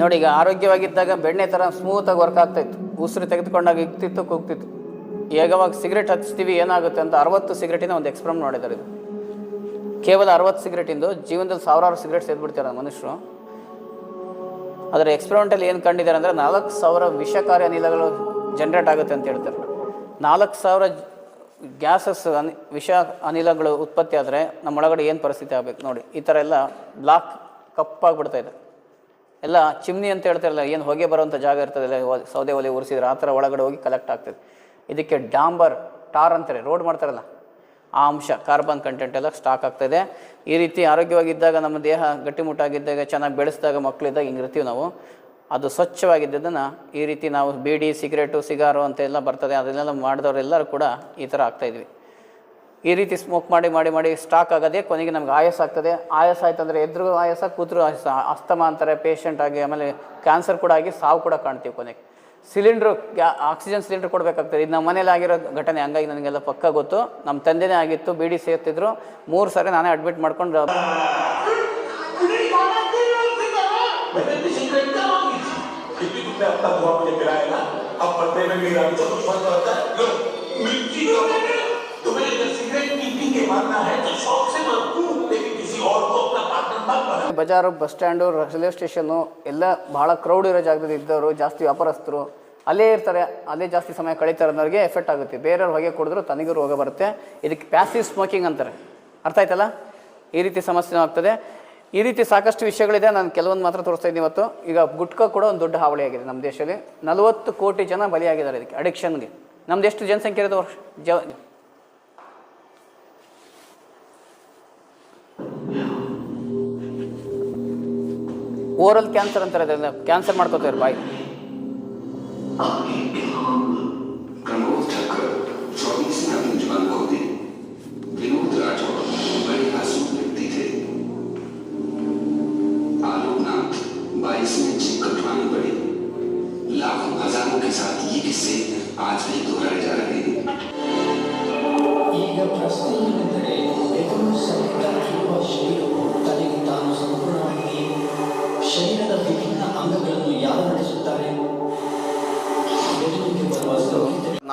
ನೋಡಿ, ಈಗ ಆರೋಗ್ಯವಾಗಿದ್ದಾಗ ಬೆಣ್ಣೆ ಥರ ಸ್ಮೂತಾಗಿ ವರ್ಕ್ ಆಗ್ತಾಯಿತ್ತು ಉಸಿರು ತೆಗೆದುಕೊಂಡಾಗ ಇಕ್ತಿತ್ತು, ಕೂಗ್ತಿತ್ತು. ಈಗವಾಗ ಸಿಗರೇಟ್ ಹಚ್ತೀವಿ, ಏನಾಗುತ್ತೆ ಅಂತ ಅರವತ್ತು ಸಿಗರೇಟಿನ ಒಂದು ಎಕ್ಸ್ಪ್ರಮ್ ಮಾಡಿದ್ದಾರೆ ಇದು. ಕೇವಲ ಅರವತ್ತು ಸಿಗರೇಟಿಂದು ಜೀವನದಲ್ಲಿ ಸಾವಿರಾರು ಸಿಗರೇಟ್ ಸೇದ್ಬಿಡ್ತಾರೆ ಮನುಷ್ಯರು. ಅದರ ಎಕ್ಸ್ಪೆರಿಮೆಂಟಲ್ಲಿ ಏನು ಕಂಡಿದ್ದಾರೆ ಅಂದರೆ ನಾಲ್ಕು ಸಾವಿರ ವಿಷಕಾರಿ ಅನಿಲಗಳು ಜನ್ರೇಟ್ ಆಗುತ್ತೆ ಅಂತ ಹೇಳ್ತಾರೆ. ನಾಲ್ಕು ಸಾವಿರ ಗ್ಯಾಸಸ್ ಅನಿ, ವಿಷ ಅನಿಲಗಳು ಉತ್ಪತ್ತಿ ಆದರೆ ನಮ್ಮೊಳಗಡೆ ಏನು ಪರಿಸ್ಥಿತಿ ಆಗಬೇಕು ನೋಡಿ. ಈ ಥರ ಎಲ್ಲ ಬ್ಲಾಕ್ ಕಪ್ಪಾಗ್ಬಿಡ್ತಾ ಇದೆ. ಎಲ್ಲ ಚಿಮ್ನಿ ಅಂತ ಹೇಳ್ತಾರಲ್ಲ ಏನು ಹೊಗೆ ಬರುವಂಥ ಜಾಗ ಇರ್ತದೆ ಸೌದೆ ಒಲೆ ಉರಿಸಿದ್ರೆ ಆ ಥರ ಒಳಗಡೆ ಹೋಗಿ ಕಲೆಕ್ಟ್ ಆಗ್ತದೆ. ಇದಕ್ಕೆ ಡಾಂಬರ್ ಟಾರ್ ಅಂತಾರೆ, ರೋಡ್ ಮಾಡ್ತಾರಲ್ಲ, ಆ ಅಂಶ ಕಾರ್ಬನ್ ಕಂಟೆಂಟ್ ಎಲ್ಲ ಸ್ಟಾಕ್ ಆಗ್ತದೆ. ಈ ರೀತಿ ಆರೋಗ್ಯವಾಗಿದ್ದಾಗ, ನಮ್ಮ ದೇಹ ಗಟ್ಟಿಮುಟ್ಟಾಗಿದ್ದಾಗ, ಚೆನ್ನಾಗಿ ಬೆಳೆಸಿದಾಗ ಮಕ್ಕಳಿದ್ದಾಗ ಹಿಂಗೆ ಇರ್ತೀವಿ ನಾವು. ಅದು ಸ್ವಚ್ಛವಾಗಿದ್ದದನ್ನು ಈ ರೀತಿ ನಾವು ಬೀಡಿ, ಸಿಗರೇಟು, ಸಿಗಾರು ಅಂತೆಲ್ಲ ಬರ್ತದೆ, ಅದನ್ನೆಲ್ಲ ಮಾಡಿದವರೆಲ್ಲರೂ ಕೂಡ ಈ ಥರ ಆಗ್ತಾಯಿದ್ವಿ ಈ ರೀತಿ ಸ್ಮೋಕ್ ಮಾಡಿ ಮಾಡಿ ಮಾಡಿ ಸ್ಟಾಕ್ ಆಗೋದೇ ಕೊನೆಗೆ ನಮ್ಗೆ ಆಯಾಸ ಆಗ್ತದೆ ಆಯಾಸ ಆಯ್ತಂದರೆ ಎದ್ರು ಆಯಾಸ ಕೂತ್ರು ಆಯಾಸ ಅಸ್ತಮ ಅಂತಾರೆ ಪೇಷಂಟ್ ಆಗಿ ಆಮೇಲೆ ಕ್ಯಾನ್ಸರ್ ಕೂಡ ಆಗಿ ಸಾವು ಕೂಡ ಕಾಣ್ತೀವಿ ಕೊನೆಗೆ ಸಿಲಿಂಡ್ರು ಗ್ಯಾ ಆಕ್ಸಿಜನ್ ಸಿಲಿಂಡರ್ ಕೊಡಬೇಕಾಗ್ತದೆ ಇದು ನಮ್ಮ ಮನೇಲಿ ಆಗಿರೋ ಘಟನೆ ಹಂಗಾಗಿ ನನಗೆಲ್ಲ ಪಕ್ಕ ಗೊತ್ತು ನಮ್ಮ ತಂದೆನೇ ಆಗಿತ್ತು ಬೀಡಿ ಸೇರ್ತಿದ್ರು ಮೂರು ಸಾರಿ ನಾನೇ ಅಡ್ಮಿಟ್ ಮಾಡ್ಕೊಂಡು मैंने किसी को क्या ಬಜಾರು, ಬಸ್ ಸ್ಟ್ಯಾಂಡು, ರೈಲ್ವೆ ಸ್ಟೇಷನ್ನು ಎಲ್ಲ ಭಾಳ ಕ್ರೌಡ್ ಇರೋ ಜಾಗದಲ್ಲಿ ಇದ್ದವರು, ಜಾಸ್ತಿ ವ್ಯಾಪಾರಸ್ಥರು, ಅಲ್ಲೇ ಇರ್ತಾರೆ, ಅಲ್ಲೇ ಜಾಸ್ತಿ ಸಮಯ ಕಳೀತಾರೆ ಅನ್ನೋರಿಗೆ ಎಫೆಕ್ಟ್ ಆಗುತ್ತೆ. ಬೇರೆಯವ್ರ ಹೊಗೆ ಕುಡಿದ್ರು ತನಗೂ ರೋಗ ಬರುತ್ತೆ. ಇದಕ್ಕೆ ಪ್ಯಾಸಿವ್ ಸ್ಮೋಕಿಂಗ್ ಅಂತಾರೆ. ಅರ್ಥ ಆಯ್ತಲ್ಲ? ಈ ರೀತಿ ಸಮಸ್ಯೆ ಆಗ್ತದೆ. ಈ ರೀತಿ ಸಾಕಷ್ಟು ವಿಷಯಗಳಿದೆ, ನಾನು ಕೆಲವೊಂದು ಮಾತ್ರ ತೋರಿಸ್ತಾ ಇದ್ದೀನಿ ಇವತ್ತು. ಈಗ ಗುಟ್ಕಾ ಕೂಡ ಒಂದು ದೊಡ್ಡ ಹಾವಳಿಯಾಗಿದೆ ನಮ್ಮ ದೇಶದಲ್ಲಿ. ನಲವತ್ತು ಕೋಟಿ ಜನ ಬಲಿಯಾಗಿದ್ದಾರೆ ಇದಕ್ಕೆ ಅಡಿಕ್ಷನ್ಗೆ ನಮ್ದು ಎಷ್ಟು ಜನಸಂಖ್ಯೆ ಇರೋದು ವರ್ಷ? ಜ ಓರಲ್ ಕ್ಯಾನ್ಸರ್ ಅಂತಾರೆ ಅದೆಲ್ಲ ಕ್ಯಾನ್ಸರ್ ಮಾಡ್ಕೋತಾರೆ ಬಾಯಿ प्रमोद ठक्कर चौबीस नवीन जुबान को दी विनोद राठौर बड़े मासूम व्यक्ति थे आलोकनाथ बाईस में जीप कटवानी पड़ी लाखों हजारों के साथ ये किस्से आज भी दोहराए जा रहे हैं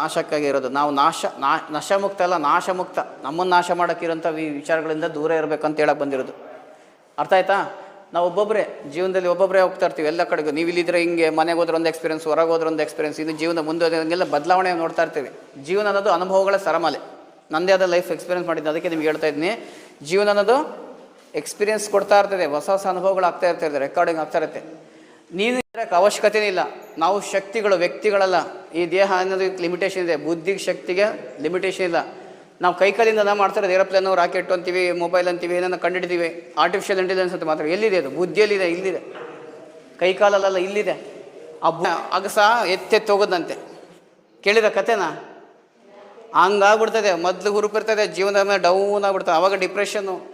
ನಾಶಕ್ಕಾಗಿ ಇರೋದು ನಾವು ನಾಶ, ನಾ, ನಶಮುಕ್ತ ಅಲ್ಲ, ನಾಶಮುಕ್ತ. ನಮ್ಮನ್ನು ನಾಶ ಮಾಡೋಕ್ಕಿರೋಂಥ ಈ ವಿಚಾರಗಳಿಂದ ದೂರ ಇರಬೇಕಂತ ಹೇಳಕ್ಕೆ ಬಂದಿರೋದು. ಅರ್ಥ ಆಯ್ತಾ? ನಾವು ಒಬ್ಬೊಬ್ಬರೇ ಜೀವನದಲ್ಲಿ ಒಬ್ಬೊಬ್ಬರೇ ಹೋಗ್ತಾ ಇರ್ತೀವಿ ಎಲ್ಲ ಕಡೆಗೂ. ನೀವು ಇಲ್ಲಿದ್ರೆ ಹಿಂಗೆ ಮನೆಗೆ ಹೋದ್ರೆ ಒಂದು ಎಕ್ಸ್ಪೀರಿಯನ್ಸ್ ಹೊರಗೆ ಹೋದ್ರೆ ಒಂದು ಎಕ್ಸ್ಪೀರಿಯನ್ಸ್ ಇದು ಜೀವನ ಮುಂದೆ ಹೋದಂಗೆಲ್ಲ ಬದಲಾವಣೆ ನೋಡ್ತಾ ಇರ್ತೀವಿ. ಜೀವನ ಅನ್ನೋದು ಅನುಭವಗಳ ಸರಮಾಲೆ. ನನ್ನದೇ ಆದ ಲೈಫ್ ಎಕ್ಸ್ಪೀರಿಯನ್ಸ್ ಮಾಡಿದ್ದೆ. ಅದಕ್ಕೆ ನಿಮ್ಗೆ ಹೇಳ್ತಾ ಇದ್ದೀನಿ ಜೀವನ ಅನ್ನೋದು ಎಕ್ಸ್ಪೀರಿಯನ್ಸ್ ಕೊಡ್ತಾ ಇರ್ತದೆ. ಹೊಸ ಹೊಸ ಅನುಭವಗಳು ಆಗ್ತಾ ಇರ್ತದೆ. ರೆಕಾರ್ಡಿಂಗ್ ಆಗ್ತಾ ಇರುತ್ತೆ. ನೀನು ಇರೋಕ್ಕೆ ಅವಶ್ಯಕತೆನೇ ಇಲ್ಲ. ನಾವು ಶಕ್ತಿಗಳು, ವ್ಯಕ್ತಿಗಳಲ್ಲ. ಈ ದೇಹ ಅನ್ನೋದು ಲಿಮಿಟೇಷನ್ ಇದೆ. ಬುದ್ಧಿಗೆ, ಶಕ್ತಿಗೆ ಲಿಮಿಟೇಷನ್ ಇಲ್ಲ. ನಾವು ಕೈಕಾಲಿಂದ ನಾವು ಮಾಡ್ತಾರೆ ಏರೋಪ್ಲೇನು ರಾಕೆಟ್ ಅಂತೀವಿ ಮೊಬೈಲ್ ಅಂತೀವಿ, ಏನನ್ನ ಕಂಡುಹಿಡಿದೀವಿ ಆರ್ಟಿಫಿಷಿಯಲ್ ಇಂಟೆಲಿಜೆನ್ಸ್ ಅಂತ ಮಾತ್ರ. ಎಲ್ಲಿದೆ ಅದು? ಬುದ್ಧಿಯಲ್ಲಿದೆ, ಇಲ್ಲಿದೆ. ಕೈಕಾಲಲ್ಲ ಇಲ್ಲಿದೆ. ಆ ಅಗಸ ಎತ್ತೆತ್ತೋಗೋದಂತೆ. ಕೇಳಿದ ಕತೆನಾ? ಹಂಗಾಗ್ಬಿಡ್ತದೆ. ಮೊದಲು ಹುರುಪಿರ್ತದೆ, ಜೀವನದ ಮೇಲೆ ಡೌನ್ ಆಗ್ಬಿಡ್ತದೆ. ಅವಾಗ ಡಿಪ್ರೆಷನ್ನು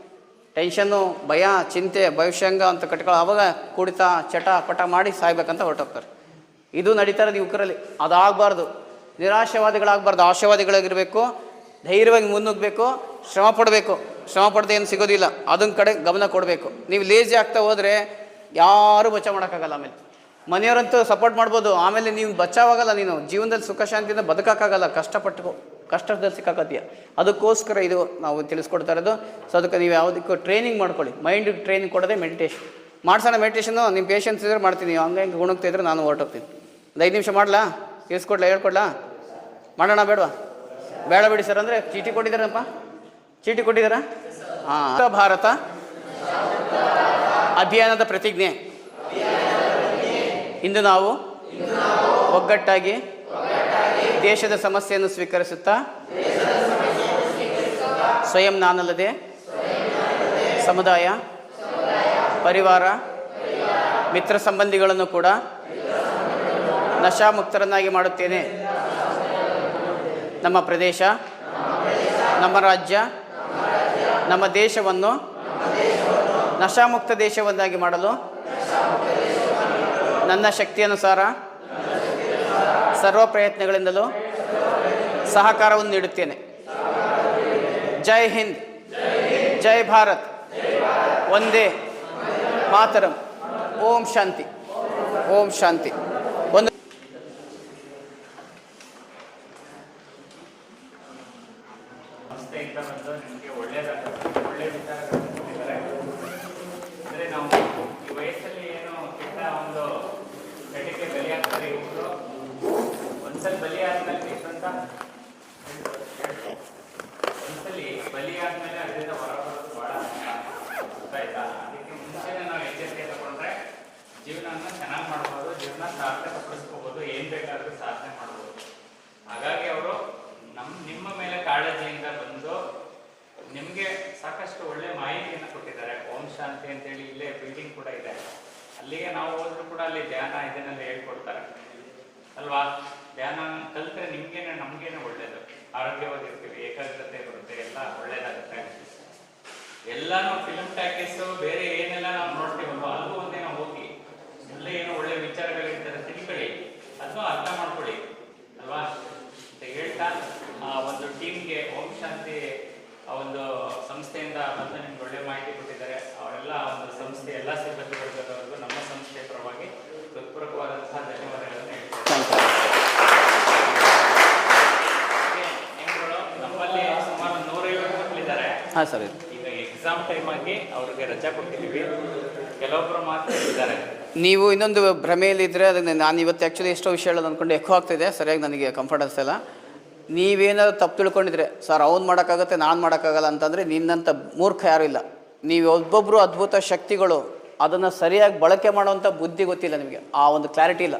ಟೆನ್ಷನ್ನು, ಭಯ, ಚಿಂತೆ, ಭವಿಷ್ಯಂಗ ಅಂತ ಕಟ್ಕೊಳ್ಳೋ ಅವಾಗ ಕುಡಿತ, ಚಟ, ಪಟ ಮಾಡಿ ಸಾಯ್ಬೇಕಂತ ಹೊರಟೋಗ್ತಾರೆ. ಇದು ನಡೀತಾರೆ ಇರೋದು ಯುವಕರಲ್ಲಿ. ಅದಾಗಬಾರ್ದು. ನಿರಾಶವಾದಿಗಳಾಗಬಾರ್ದು. ಆಶಾವಾದಿಗಳಾಗಿರಬೇಕು, ಧೈರ್ಯವಾಗಿ ಮುನ್ನುಗ್ಗಬೇಕು, ಶ್ರಮ ಪಡಬೇಕು. ಶ್ರಮ ಪಡದೆ ಏನು ಸಿಗೋದಿಲ್ಲ. ಅದನ್ನ ಕಡೆ ಗಮನ ಕೊಡಬೇಕು. ನೀವು ಲೇಜಿ ಆಗ್ತಾ ಹೋದರೆ ಯಾರೂ ಬಚಾವ್ ಮಾಡೋಕ್ಕಾಗಲ್ಲ ಆಮೇಲೆ. ಮನೆಯವರಂತೂ ಸಪೋರ್ಟ್ ಮಾಡ್ಬೋದು. ಆಮೇಲೆ ನೀವು ಬಚಾವಾಗಲ್ಲ ನೀನು. ಜೀವನದಲ್ಲಿ ಸುಖ, ಶಾಂತಿಯಿಂದ ಬದುಕೋಕ್ಕಾಗಲ್ಲ. ಕಷ್ಟಪಟ್ಟು ಕಷ್ಟದಲ್ಲಿ ಸಿಕ್ಕಾಕತ್ತೀಯ. ಅದಕ್ಕೋಸ್ಕರ ಇದು ನಾವು ತಿಳಿಸ್ಕೊಡ್ತಾ ಇರೋದು. ಸೊ ಅದಕ್ಕೆ ನೀವು ಯಾವುದಕ್ಕೂ ಟ್ರೈನಿಂಗ್ ಮಾಡ್ಕೊಳ್ಳಿ. ಮೈಂಡಿಗೆ ಟ್ರೈನಿಂಗ್ ಕೊಡೋದೇ ಮೆಡಿಟೇಷನ್ ಮಾಡ್ಸೋಣ ಮೆಡಿಟೇಷನ್ನು ನಿಮ್ಮ ಪೇಷನ್ಸ್ ಇದ್ರೆ ಮಾಡ್ತೀನಿ. ಹಂಗೆ ಹಿಂಗೆ ಗುಣಗ್ತಾ ಇದ್ರೆ ನಾನು ಹೊರಟೋಗ್ತೀನಿ. ಒಂದು ಐದು ನಿಮಿಷ ಮಾಡಲಾ? ತಿಳಿಸ್ಕೊಡ್ಲಾ, ಹೇಳ್ಕೊಡ್ಲಾ? ಮಾಡೋಣ ಬೇಡವಾ? ಬೇಡ ಬಿಡಿ ಸರ್ ಅಂದರೆ ಚೀಟಿ ಕೊಟ್ಟಿದ್ದಾರಪ್ಪ. ಚೀಟಿ ಕೊಟ್ಟಿದ್ದಾರಾ? ಹಾಂ. ಭಾರತ ಅಭಿಯಾನದ ಪ್ರತಿಜ್ಞೆ. ಇಂದು ನಾವು ಒಗ್ಗಟ್ಟಾಗಿ ದೇಶದ ಸಮಸ್ಯೆಯನ್ನು ಸ್ವೀಕರಿಸುತ್ತಾ? ಸ್ವಯಂ ನಾನಲ್ಲದೆ? ಸಮುದಾಯ? ಪರಿವಾರ? ಮಿತ್ರ ಸಂಬಂಧಿಗಳನ್ನು ಕೂಡ ನಶಾಮುಕ್ತರನ್ನಾಗಿ ಮಾಡುತ್ತೇನೆ. ನಮ್ಮ ಪ್ರದೇಶ, ನಮ್ಮ ರಾಜ್ಯ, ನಮ್ಮ ದೇಶವನ್ನು ನಶಾಮುಕ್ತ ದೇಶವನ್ನಾಗಿ ಮಾಡಲು ನನ್ನ ಶಕ್ತಿಯನುಸಾರ ಸರ್ವ ಪ್ರಯತ್ನಗಳಿಂದಲೂ ಸಹಕಾರವನ್ನು ನೀಡುತ್ತೇನೆ. ಜೈ ಹಿಂದ್. ಜೈ ಭಾರತ್. ಒಂದೇ ಮಾತರಂ. ಓಂ ಶಾಂತಿ. ಓಂ ಶಾಂತಿ ಒಂದು ಸಂಸ್ಥೆಯಿಂದ ಬಂದು ನಿಮಗೆ ಒಳ್ಳೆಯದಾಗುತ್ತೆ ಒಳ್ಳೆಯ ವಿಚಾರಗಳನ್ನು ಕೊಟ್ಟಿದ್ದಾರೆ ಅಂದರೆ ನಾವು ಈ ವಯಸ್ಸಲ್ಲಿ ಏನು ಕೆಟ್ಟ ಒಂದು ಚಟಕ್ಕೆ ಬಲಿಯಾಗ್ತಾರೆ ಇವರು ಒಂದ್ಸಲ ಬಲಿಯಾದ್ಮೇಲೆ ಎಷ್ಟಂತ ಒಂದ್ಸಲಿ ಬಲಿಯಾದ್ಮೇಲೆ ಅದರಿಂದ ಹೊರಬರೋದು ಬಹಳ ಗೊತ್ತಾಯ್ತಾ ಅದಕ್ಕೆ ಮುಂಚೆನೇ ನಾವು ಎಚ್ಚರಿಕೆ ತಗೊಂಡ್ರೆ ಜೀವನನ ಚೆನ್ನಾಗಿ ಜೀವನ ಸಾರ್ಥಕಪಡಿಸ್ಕೋಬೋದು ಏನ್ ಬೇಕಾದ್ರೂ ಸಾಧನೆ ಮಾಡಬಹುದು ಹಾಗಾಗಿ ಅವರು ನಮ್, ನಿಮ್ಮ ಮೇಲೆ ಕಾಳಜಿಯಿಂದ ಬಂದು ನಿಮಗೆ ಸಾಕಷ್ಟು ಒಳ್ಳೆ ಮಾಹಿತಿಯನ್ನು ಕೊಟ್ಟಿದ್ದಾರೆ. ಓಂ ಶಾಂತಿ ಅಂತೇಳಿ ಇಲ್ಲೇ ಬಿಲ್ಡಿಂಗ್ ಕೂಡ ಇದೆ. ಅಲ್ಲಿಗೆ ನಾವು ಹೋದ್ರು ಕೂಡ ಅಲ್ಲಿ ಧ್ಯಾನ ಇದನ್ನೆಲ್ಲ ಹೇಳ್ಕೊಡ್ತಾರೆ. ಅಲ್ವಾ? ಧ್ಯಾನ ಕಲ್ತ್ರೆ ನಿಮ್ಗೇನೆ, ನಮ್ಗೇನೆ ಒಳ್ಳೇದು. ಆರೋಗ್ಯವಾಗಿರ್ತೀವಿ, ಏಕಾಗ್ರತೆ ಬರುತ್ತೆ, ಎಲ್ಲ ಒಳ್ಳೇದಾಗುತ್ತೆ. ಎಲ್ಲಾನು ಫಿಲ್ಮ್ ಟ್ಯಾಕೀಸು ಬೇರೆ ಏನೆಲ್ಲ ನಾವು ನೋಡ್ತೀವಲ್ವ ಅಲ್ಲೂ ಒಂದೇ ನಾವು ಹೋಗಿ ಅಲ್ಲೇ ಏನೋ ಒಳ್ಳೆ ವಿಚಾರಗಳಿರ್ತಾರೆ ತಿಳ್ಕೊಳ್ಳಿ ಅದನ್ನು ಅರ್ಥ ಮಾಡ್ಕೊಳ್ಳಿ. ಅಲ್ವಾ? ಅಂತ ಹೇಳ್ತಾ ಆ ಒಂದು ಟೀಮ್ಗೆ ಓಂ ಶಾಂತಿ ಆ ಒಂದು ಸಂಸ್ಥೆಯಿಂದ ಬಂದು ನಿಮ್ಗೆ ಒಳ್ಳೆ ಮಾಹಿತಿ ಕೊಟ್ಟಿದ್ದಾರೆ. ಅವರೆಲ್ಲ ಒಂದು ಸಂಸ್ಥೆ ಎಲ್ಲ ಸಿಬ್ಬಂದಿ ವರ್ಗದವರೆಗೂ ನಮ್ಮ ಸಂಸ್ಥೆ ಪರವಾಗಿ ಹೃತ್ಪೂರ್ವಕವಾದಂತಹ ಧನ್ಯವಾದಗಳನ್ನು ಹೇಳ್ತಾರೆ ನಮ್ಮಲ್ಲಿ ಸುಮಾರು ನೂರೈವತ್ತು ಮಕ್ಕಳಿದ್ದಾರೆ. ಹಾಂ ಸರ್. ಈಗ ಎಕ್ಸಾಮ್ ಟೈಮ್ ಆಗಿ ಅವ್ರಿಗೆ ರಜಾ ಕೊಟ್ಟಿದ್ದೀವಿ. ಕೆಲವೊಬ್ರು ಮಾತ್ರ ಇದ್ದಾರೆ. ನೀವು ಇನ್ನೊಂದು ಭ್ರಮೆಯಲ್ಲಿದ್ದರೆ ಅದನ್ನು ನಾನು ಇವತ್ತು ಆ್ಯಕ್ಚುಲಿ ಎಷ್ಟೋ ವಿಷಯಗಳು ಅಂದ್ಕೊಂಡು ಎಕ್ಕೋ ಆಗ್ತಿದೆ ಸರಿಯಾಗಿ ನನಗೆ ಕಂಫರ್ಟ್ ಅನಿಸ್ತಿಲ್ಲ ನೀವೇನಾದ್ರು ತಪ್ಪು ತಿಳ್ಕೊಂಡಿದ್ರೆ, ಸರ್, ಅವ್ನು ಮಾಡೋಕ್ಕಾಗತ್ತೆ, ನಾನು ಮಾಡೋಕ್ಕಾಗಲ್ಲ ಅಂತಂದರೆ ನಿನ್ನಂಥ ಮೂರ್ಖ ಯಾರೂ ಇಲ್ಲ. ನೀವು ಒಬ್ಬೊಬ್ಬರು ಅದ್ಭುತ ಶಕ್ತಿಗಳು, ಅದನ್ನು ಸರಿಯಾಗಿ ಬಳಕೆ ಮಾಡುವಂಥ ಬುದ್ಧಿ ಗೊತ್ತಿಲ್ಲ ನಿಮಗೆ. ಆ ಒಂದು ಕ್ಲಾರಿಟಿ ಇಲ್ಲ.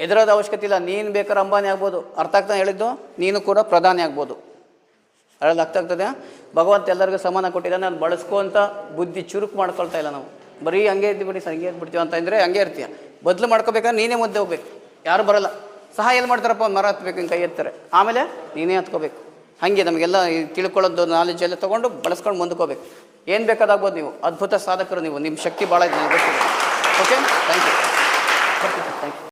ಎದುರಾದ ಅವಶ್ಯಕತೆ ಇಲ್ಲ. ನೀನು ಬೇಕಾದ್ರೆ ಅಂಬಾನಿ ಆಗ್ಬೋದು. ಅರ್ಥ ಆಗ್ತಾನೆ ಹೇಳಿದ್ದು? ನೀನು ಕೂಡ ಪ್ರಧಾನಿ ಆಗ್ಬೋದು. ಅದ್ರಲ್ಲಿ ಅರ್ಥ ಆಗ್ತದೆ ಭಗವಂತ ಎಲ್ಲರಿಗೂ ಸಮಾನ ಕೊಟ್ಟಿದ್ದಾನೆ. ಅದು ಬಳಸ್ಕೊಂತ ಬುದ್ಧಿ ಚುರುಕು ಮಾಡ್ಕೊಳ್ತಾ ಇಲ್ಲ ನಾವು. ಬರೀ ಹಂಗೆ ಇದ್ದು ಬರೀ ಸರ್ ಹಂಗೆ ಇದ್ಬಿಡ್ತೀವಿ ಅಂತ ಅಂದರೆ ಹಂಗೆ ಇರ್ತೀಯ. ಬದಲು ಮಾಡ್ಕೋಬೇಕಾದ್ರೆ ನೀನೇ ಮುದ್ದೆ ಹೋಗ್ಬೇಕು. ಯಾರು ಬರಲ್ಲ. ಸಹ ಎಲ್ಲಿ ಮಾಡ್ತಾರಪ್ಪ? ಮರ ಹತ್ಬೇಕು, ಹಿಂಗೆ ಕೈ ಎತ್ತಾರೆ. ಆಮೇಲೆ ನೀನೇ ಹತ್ಕೋಬೇಕು. ಹಾಗೆ ನಮಗೆಲ್ಲ ತಿಳ್ಕೊಳ್ಳೋದು ನಾಲೆಜ್ ಎಲ್ಲ ತೊಗೊಂಡು ಬಳಸ್ಕೊಂಡು ಮುಂದಕ್ಕೋಬೇಕು ಏನು ಬೇಕಾದಾಗ್ಬೋದು ನೀವು? ಅದ್ಭುತ ಸಾಧಕರು ನೀವು. ನಿಮ್ಮ ಶಕ್ತಿ ಭಾಳ ಇದೆ okay thank you thank you